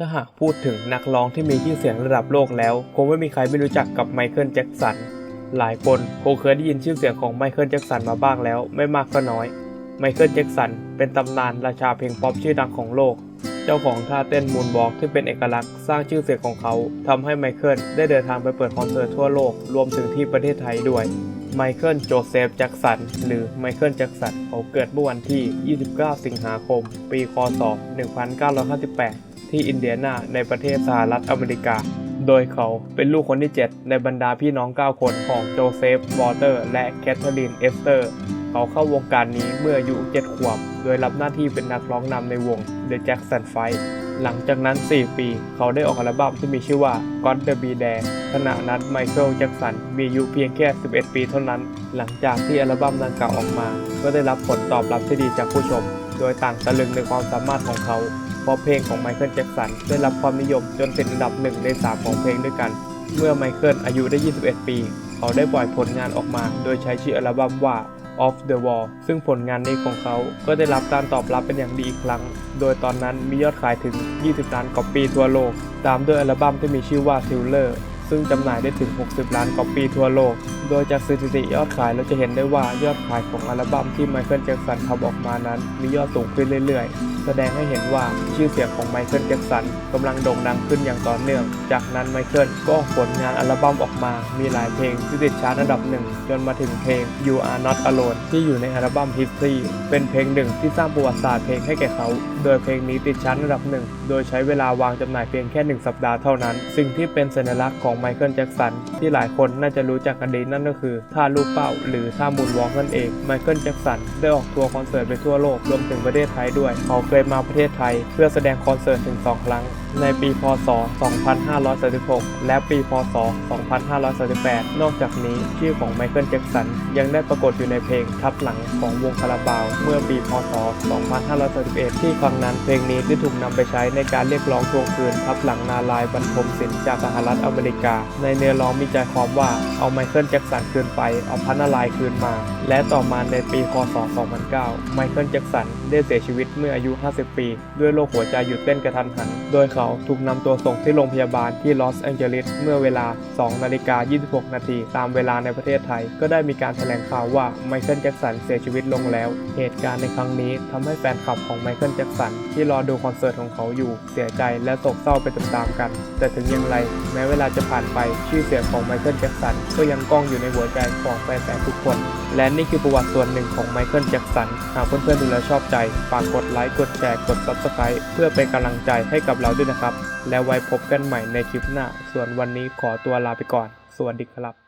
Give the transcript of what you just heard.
ถ้าหากพูดถึงนักร้องที่มีชื่อเสียงระดับโลกแล้ว คงไม่มีใครไม่รู้จักกับไมเคิลแจ็กสัน หลายคนคงเคยได้ยินชื่อเสียงของไมเคิลแจ็กสันมาบ้างแล้ว ไม่มากก็น้อย ไมเคิลแจ็กสันเป็นตำนานราชาเพลงป๊อปชื่อดังของโลก เจ้าของท่าเต้นมูนวอกที่เป็นเอกลักษณ์สร้างชื่อเสียงของเขาทำให้ไมเคิลได้เดินทางไปเปิดคอนเสิร์ตทั่วโลก รวมถึงที่ประเทศไทยด้วย ไมเคิลโจเซฟแจ็กสัน หรือไมเคิลแจ็กสัน เขาเกิดเมื่อวันที่ 29 สิงหาคม ปี คศ 1958 ที่อินเดียนาในประเทศสหรัฐอเมริกา โดยเขาเป็นลูกคนที่ 7 ในบรรดาพี่น้อง 9 คนของโจเซฟ วอเตอร์ และแคทเธอรีน เอสเตอร์ เขาเข้าวงการนี้เมื่ออายุ 7 ขวบ โดยรับหน้าที่เป็นนักร้องนำในวง The Jackson 5 หลังจากนั้น 4 ปี เขาได้ออกอัลบั้มที่มีชื่อว่า God the Be There ขณะนั้นไมเคิลแจ็กสันมีอายุเพียงแค่ 11 ปีเท่านั้น หลังจากที่อัลบั้มดังกล่าวออกมา ก็ได้รับผลตอบรับที่ดีจากผู้ชม โดยต่างตะลึงในความสามารถของเขาเพราะเพลงของไมเคิลแจ็กสันได้รับความนิยมจนติดอันดับหนึ่งใน3ของเพลงด้วยกัน เมื่อไมเคิลอายุได้ 21 ปี เขาได้ปล่อยผลงานออกมา โดยใช้ชื่ออัลบั้มว่า of the Wall ซึ่งผลงานนี้ของเขาก็ได้รับการตอบรับเป็นอย่างดีอีกครั้ง โดยตอนนั้นมียอดขายถึง 20 ล้านก๊อปปี้ทั่วโลก ตามด้วยอัลบั้มที่มีชื่อว่า Thriller ซึ่งจำหน่ายได้ถึง 60 ล้านก๊อปปี้ทั่วโลก โดยจากสถิติยอดขายเราจะเห็นได้ว่ายอดขายของอัลบั้มที่ไมเคิลแจ็กสันทำออกมานั้น มียอดสูงขึ้นเรื่อยๆ แสดงให้เห็นว่าชื่อเสียงของไมเคิลแจ็กสันกำลังโด่งดังขึ้นอย่างต่อเนื่อง จากนั้นไมเคิลก็ผลงานอัลบั้มออกมา มีหลายเพลงที่ติดชาร์ตอันดับหนึ่งจนมาถึงเพลง You Are Not Alone ที่อยู่ในอัลบั้ม History เป็นเพลงหนึ่งที่สร้างประวัติศาสตร์เพลงให้แก่เขา โดยเพลงนี้ติดชาร์ตอันดับหนึ่งโดยใช้เวลาวางจำหน่ายเพียงแค่หนึ่งสัปดาห์เท่านั้น สิ่งที่เป็นสัญลักษณ์ของไมเคิลแจ็กสันที่หลายคนน่าจะรู้จักกันดีนั่นก็คือท่าลูกเป้า หรือท่ามูนวอล์กนั่นเองไมเคิลแจ็กสันได้ออกทัวร์คอนเสิร์ตไปทั่วโลกรวมถึงประเทศไทยด้วย เขาเคยมาประเทศไทย เพื่อแสดงคอนเสิร์ตถึง 2 ครั้ง ในปี พศ 2536 และปี พศ 2538 นอกจากนี้ชื่อของไมเคิลแจ็กสันยังได้ปรากฏอยู่ในเพลงทับหลังของวงคาราบาว เมื่อปี พศ 2531 ที่ครั้งนั้นเพลงนี้ได้ถูกนำไปใช้ในการเรียกร้องทวงคืนทับหลังนาลายบรรทมศิลป์จากสหรัฐอเมริกา ในเนื้อร้องมีใจความว่าเอาไมเคิลแจ็กสันคืนไปเอาพันนาลายคืนมา และต่อมาในปี พศ 2009 ไมเคิลแจ็กสันได้เสียชีวิตเมื่ออายุ 50 ปี ด้วยโรคหัวใจหยุดเต้นกระทันหัน โดยเขาถูกนำตัวส่งที่โรงพยาบาลที่ลอสแองเจลิสเมื่อเวลา 2 นาฬิกา 26 นาที ตามเวลาในประเทศไทย ก็ได้มีการแถลงข่าวว่าไมเคิลแจ็กสันเสียชีวิตลงแล้ว เหตุการณ์ในครั้งนี้ทำให้แฟนคลับของไมเคิลแจ็กสันที่รอดูคอนเสิร์ตของเขาอยู่ เสียใจและโศกเศร้าไปตามๆกัน แต่ถึงอย่างไร แม้เวลาจะผ่านไปชื่อเสียงของไมเคิลแจ็กสันก็ยังก้องอยู่ในหัวใจของแฟนๆทุกคน และนี่คือประวัติส่วนหนึ่งของไมเคิลแจ็กสันหากเพื่อนๆดูแลชอบใจฝากกดไลค์กดแชร์กด Subscribe เพื่อเป็นกำลังใจให้กับเราด้วยนะครับ แล้วไว้พบกันใหม่ในคลิปหน้า ส่วนวันนี้ขอตัวลาไปก่อน สวัสดีครับ